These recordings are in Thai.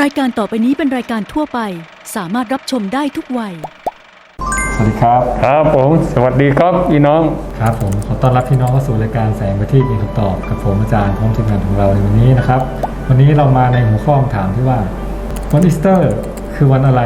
รายการต่อไปนี้เป็นรายการทั่วไป สามารถรับชมได้ทุกวัย สวัสดีครับ ครับผม สวัสดีครับพี่น้อง ครับผมขอต้อนรับพี่น้องเข้าสู่รายการแสงประทีปมีคำตอบกับผมอาจารย์พร้อมทีมงานของเราในวันนี้นะครับ วันนี้เรามาในหัวข้อคำถามที่ว่าวันอีสเตอร์คือวันอะไร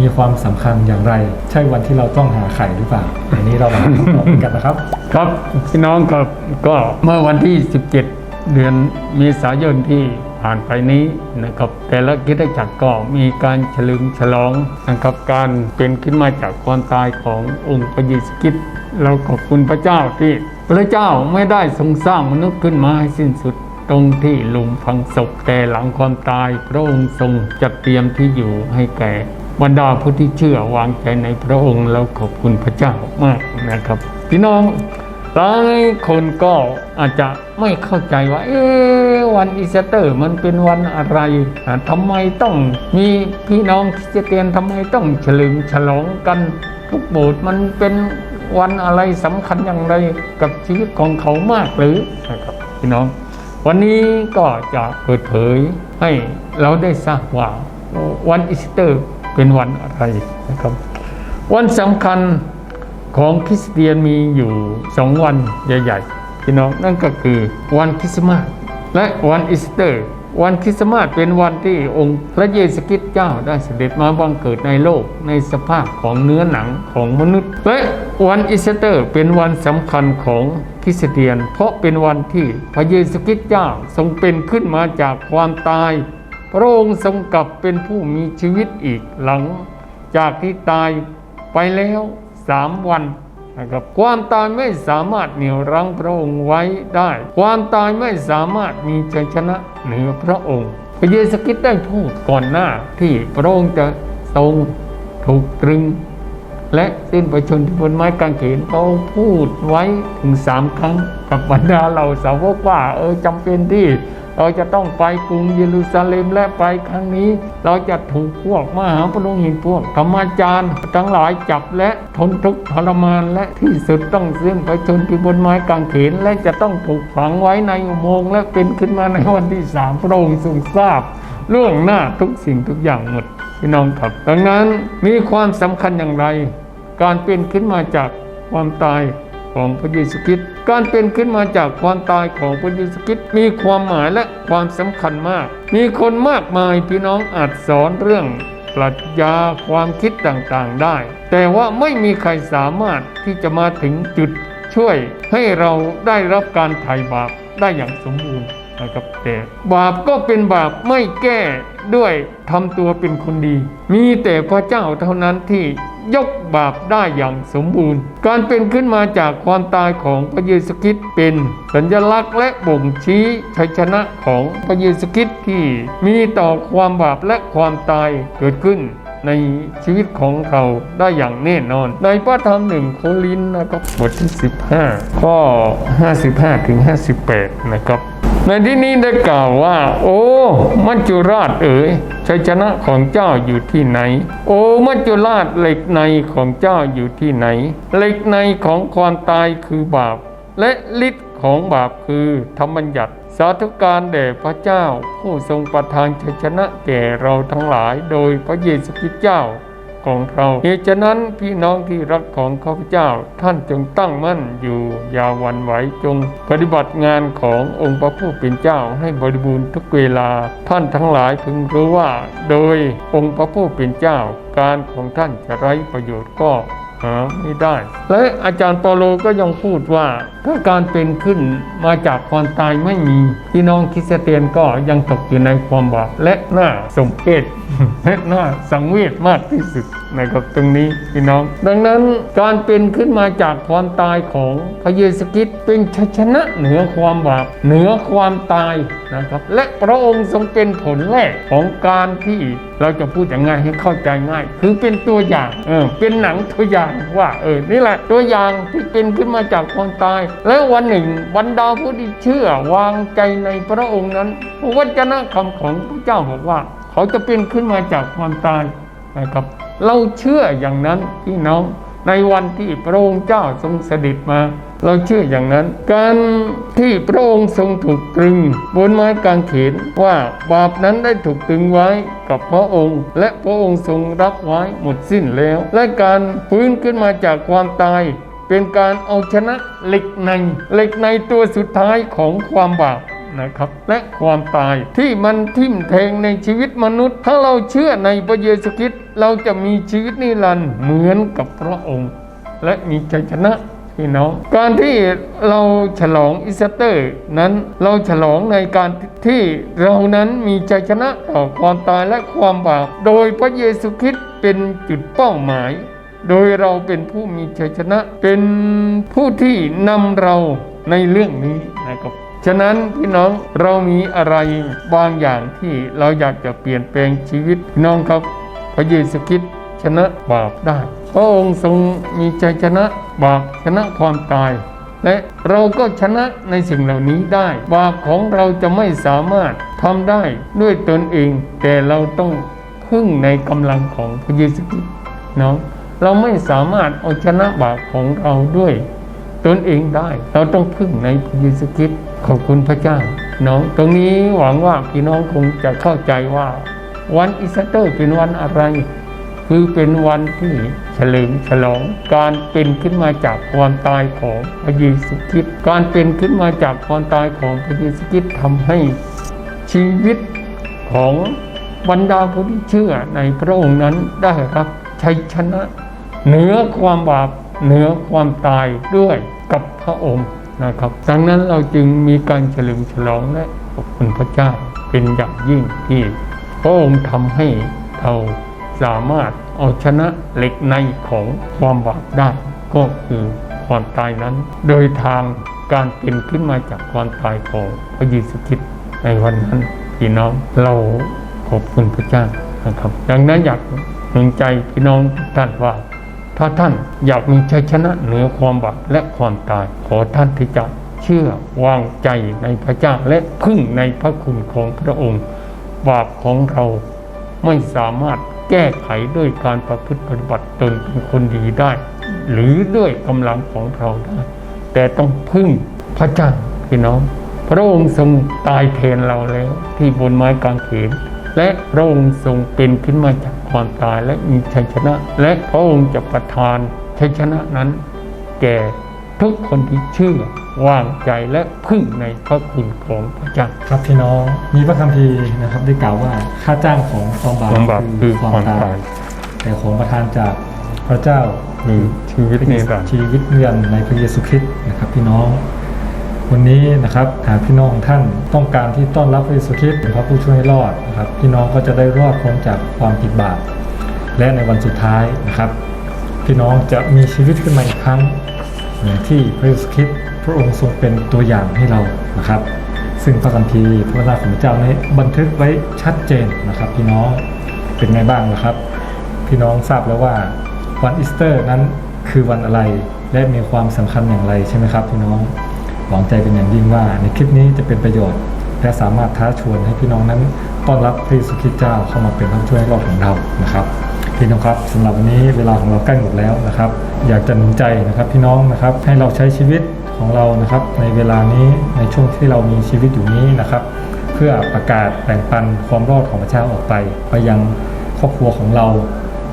มีความสำคัญอย่างไร ใช่วันที่เราต้องหาไข่หรือเปล่าวันนี้เรามาหาคำตอบกันนะครับ ครับพี่น้องครับก็เมื่อวันที่ 17 เดือนเมษายนที่ ผ่านไปนี้นะครับแต่ละกิจจักรก็มีการเฉลิมฉลองนะครับการเป็นขึ้นมาจากความตายขององค์พระเยซูคริสต์เราขอบคุณพระเจ้าที่พระเจ้าไม่ได้ทรงสร้างมนุษย์ขึ้นมาให้สิ้นสุดตรงที่หลุมฝังศพแต่หลังความตายพระองค์ทรงจัดเตรียมที่อยู่ให้แก่บรรดาผู้ที่เชื่อวางใจในพระองค์เราขอบคุณพระเจ้ามากนะครับ พี่น้อง หลายคนก็อาจจะไม่เข้าใจว่าเอ๊วันอีสเตอร์มันเป็นวันอะไรทำไมต้องมีพี่น้องคริสเตียนทำไมต้องเฉลิมฉลองกันทุกโบสถ์มันเป็นวันอะไรสำคัญอย่างไรกับชีวิตของเขามากหรือนะครับพี่น้อง วันนี้ก็จะเปิดเผยให้เราได้ทราบว่าวันอีสเตอร์เป็นวันอะไรนะครับ วันสำคัญ ของคริสเตียนมีอยู่สองวันใหญ่ๆพี่น้องนั่นก็คือวันคริสต์มาสและวันอีสเตอร์ วันคริสต์มาสเป็นวันที่องค์พระเยซูคริสต์เจ้าได้เสด็จมาบังเกิดในโลกในสภาพของเนื้อหนังของมนุษย์ และวันอีสเตอร์เป็นวันสำคัญของคริสเตียน เพราะเป็นวันที่พระเยซูคริสต์เจ้าทรงเป็นขึ้นมาจากความตาย พระองค์ทรงกลับเป็นผู้มีชีวิตอีกหลัง จากที่ตายไปแล้ว สามวันนะครับความตายไม่สามารถเหนี่ยวรั้งพระองค์ไว้ได้ ความตายไม่สามารถมีชัยชนะเหนือพระองค์ พระเยซูคริสต์ได้พูดก่อนหน้าที่พระองค์จะทรงถูกตรึง และสิ้นประชนบนไม้กางเขนเขาพูดไว้ถึงสามครั้งกับบรรดาเราสาวกว่าเออจำเป็นที่เราจะต้องไปกรุงเยรูซาเล็มและไปครั้งนี้ เราจะถูกพวกมหาปรุหินพวกธรรมาจารย์ทั้งหลายจับและทนทุกข์ทรมานและที่สุดต้องสิ้นประชนที่บนไม้กางเขนและจะต้องถูกฝังไว้ในอุโมงค์และเป็นขึ้นมาในวันที่สามพระองค์ทรงทราบล่วงหน้าทุกสิ่งทุกอย่างหมด พี่น้องครับ ดังนั้นมีความสำคัญอย่างไร การเป็นขึ้นมาจากความตายของพระเยซูคริสต์การเป็นขึ้นมาจากความตายของพระเยซูคริสต์มีความหมายและความสำคัญมาก มีคนมากมายพี่น้องอาจสอนเรื่องปรัชญาความคิดต่างๆได้ แต่ว่าไม่มีใครสามารถที่จะมาถึงจุดช่วยให้เราได้รับการไถ่บาปได้อย่างสมบูรณ์นะครับแต่บาปก็เป็นบาปไม่แก้ ด้วยทำตัวเป็นคนดี มีแต่พระเจ้าเท่านั้นที่ยกบาปได้อย่างสมบูรณ์ การเป็นขึ้นมาจากความตายของพระเยซูคริสต์เป็นสัญลักษณ์และบ่งชี้ชัยชนะของพระเยซูคริสต์ที่มีต่อความบาปและความตายเกิดขึ้น ในชีวิตของเราได้อย่างแน่นอน ในพระธรรมหนึ่งโครินนะครับบทที่ 15 ข้อ 55 ถึง 58 นะครับในที่นี้ได้กล่าวว่า โอ้มัจจุราชเอ๋ยชัยชนะของเจ้าอยู่ที่ไหน โอ้มัจจุราชเหล็กในของเจ้าอยู่ที่ไหน เหล็กในของความตายคือบาป และฤทธิ์ของบาปคือธรรมบัญญัติ สาธุการแด่พระเจ้า ผู้ทรงประทานชัยชนะแก่เราทั้งหลายโดยพระเยซูคริสต์เจ้าของเราเหตุฉะนั้นพี่น้องที่รักของข้าพเจ้าท่านจงตั้งมั่นอยู่อย่าหวันไหวจงปฏิบัติงานขององค์พระผู้เป็นเจ้าให้บริบูรณ์ทุกเวลา ท่านทั้งหลายพึงรู้ว่า โดยองค์พระผู้เป็นเจ้า การของท่านจะไร้ประโยชน์ก็ หาไม่ได้ และอาจารย์เปาโลก็ยังพูดว่า ถ้าการเป็นขึ้นมาจากความตายไม่มี พี่น้องคริสเตียนก็ยังตกอยู่ในความบาปและน่าสมเพชและน่าสังเวชมากที่สุด นะครับตรงนี้พี่น้อง ดังนั้นการเป็นขึ้นมาจากความตายของพระเยซูคริสต์เป็นชัยชนะเหนือความบาปเหนือความตายนะครับและพระองค์ทรงเป็นผลแรกของการที่เราจะพูดอย่างง่ายให้เข้าใจง่าย คือเป็นตัวอย่างเออเป็นหนังตัวอย่างว่าเออนี่แหละตัวอย่างที่เป็นขึ้นมาจากความตาย และวันหนึ่งบรรดาผู้ที่เชื่อวางใจในพระองค์นั้นพระวจนะคำของพระเจ้าบอกว่า เขาจะเป็นขึ้นมาจากความตายนะครับ เราเชื่ออย่างนั้นพี่น้องในวันที่พระองค์เจ้าทรงเสด็จมา เราเชื่ออย่างนั้น การที่พระองค์ทรงถูกตรึงบนไม้กางเขนว่าบาปนั้นได้ถูกตรึงไว้กับพระองค์ และพระองค์ทรงรับไว้หมดสิ้นแล้ว และการฟื้นขึ้นมาจากความตาย เป็นการเอาชนะเหล็กในเหล็กในตัวสุดท้ายของความบาป นะครับ และความตายที่มันทิ่มแทงในชีวิตมนุษย์ ถ้าเราเชื่อในพระเยซูคริสต์เราจะมีชีวิตนิรันดร์เหมือนกับพระองค์ และมีชัยชนะพี่น้องการที่เราฉลองอีสเตอร์นั้นเราฉลองในการที่เรานั้นมีชัยชนะต่อความตายและความบาปโดยพระเยซูคริสต์เป็นจุดเป้าหมาย โดยเราเป็นผู้มีชัยชนะเป็นผู้ที่นำเราในเรื่องนี้ ฉะนั้นพี่น้องเรามีอะไรบางอย่างที่เราอยากจะเปลี่ยนแปลงชีวิตพี่น้องครับพระเยซูคริสต์ชนะบาปได้ พระองค์ทรงมีใจชนะบาปชนะความตาย และเราก็ชนะในสิ่งเหล่านี้ได้ บาปของเราจะไม่สามารถทำได้ด้วยตนเอง แต่เราต้องพึ่งในกำลังของพระเยซูคริสต์เนาะเราไม่สามารถเอาชนะบาปของเราด้วย ตนเองได้ เราต้องพึ่งในพระเยซูคริสต์ขอบคุณพระเจ้าเน้องตรงนี้หวังว่าพี่น้องคงจะเข้าใจว่า วันอีสเตอร์เป็นวันอะไร คือเป็นวันที่เฉลิมฉลอง การเป็นขึ้นมาจากความตายของพระเยซูคริสต์การเป็นขึ้นมาจากความตายของพระเยซูคริสต์ทำให้ชีวิตของบรรดาผู้ที่เชื่อในพระองค์นั้นได้รับชัยชนะเหนือความบาป เหนือความตายด้วยกับพระองค์นะครับดังนั้นเราจึงมีการเฉลิมฉลองและขอบคุณพระเจ้าเป็นอย่างยิ่งที่พระองค์ทำให้เราสามารถเอาชนะเหล็กในของความบาปได้ ก็คือความตายนั้น โดยทางการเป็นขึ้นมาจากความตายของพระเยซูคริสต์ในวันนั้นพี่น้องเราขอบคุณพระเจ้านะครับ ดังนั้นอยากหนุนใจพี่น้องทุกท่านว่า ถ้าท่านอยากมีชัยชนะเหนือความบาปและความตาย ขอท่านที่จะเชื่อวางใจในพระเจ้าและพึ่งในพระคุณของพระองค์ บาปของเราไม่สามารถแก้ไขด้วยการประพฤติปฏิบัติตนเป็นคนดีได้ หรือด้วยกำลังของเราได้ แต่ต้องพึ่งพระเจ้าพี่น้อง พระองค์ทรงตายแทนเราแล้วที่บนไม้กางเขนและพระองค์ทรงเป็นขึ้นมาจาก ความตายและมีชัยชนะ และพระองค์จะประทานชัยชนะนั้น แก่ทุกคนที่เชื่อวางใจและพึ่งในพระคุณของพระเจ้าครับพี่น้องมีพระคัมภีร์นะครับได้กล่าวว่าค่าจ้างของความบาปความบาปคือความตายแต่ของประทานจากพระเจ้าคือชีวิตนิรันดร์ชีวิตนิรันดร์ในพระเยซูคริสต์นะครับพี่น้อง วันนี้นะครับหากพี่น้องท่านต้องการที่ต้อนรับพระเยซูคริสต์เป็นพระผู้ช่วยให้รอดนะครับ พี่น้องก็จะได้รอดพ้นจากความผิดบาปและในวันสุดท้ายนะครับ พี่น้องจะมีชีวิตขึ้นมาอีกครั้งเหมือนที่พระเยซูคริสต์พระองค์ทรงเป็นตัวอย่างให้เรานะครับ ซึ่งพระคัมภีร์พระวจนะของพระเจ้านี้บันทึกไว้ชัดเจนนะครับ พี่น้องเป็นไงบ้างนะครับ พี่น้องทราบแล้วว่าวันอีสเตอร์นั้นคือวันอะไรและมีความสำคัญอย่างไรใช่ไหมครับ พี่น้อง หวังใจเป็นอย่างยิ่งว่า ในคลิปนี้จะเป็นประโยชน์ และสามารถท้าชวนให้พี่น้องนั้นต้อนรับพระเยซูคริสต์เจ้าเข้ามาเป็นผู้ช่วยรอดของเรานะครับพี่น้องครับสำหรับวันนี้เวลาของเราใกล้หมดแล้วนะครับ อยากจะหนุนใจนะครับพี่น้องนะครับให้เราใช้ชีวิตของเรานะครับ ในเวลานี้ในช่วงที่เรามีชีวิตอยู่นี้นะครับ เพื่อประกาศแบ่งปันความรอดของพระเจ้าออกไปไปยังครอบครัวของเรา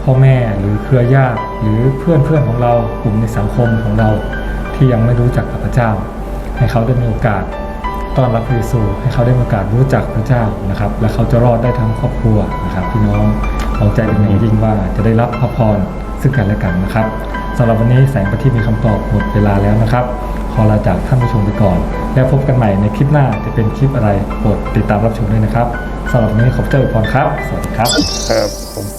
พ่อแม่หรือเครือญาติหรือเพื่อนเพื่อนของเรากลุ่มในสังคมของเรา ที่ยังไม่รู้จักกับพระเจ้า ให้เขาได้มีโอกาสต้อนรับพระเยซูให้เขาได้มีโอกาสรู้จักพระเจ้านะครับ และเขาจะรอดได้ทั้งครอบครัวนะครับพี่น้องหวังใจเป็นอย่างยิ่งว่าจะได้รับพระพรซึ่งกันและกันนะครับสำหรับวันนี้แสงประทีปมีคำตอบหมดเวลาแล้วนะครับ ขอลาจากท่านผู้ชมไปก่อน แล้วพบกันใหม่ในคลิปหน้าจะเป็นคลิปอะไรโปรดติดตามรับชมด้วยนะครับสำหรับวันนี้ขอบเจ้าอวยพรครับ สวัสดีครับครับผม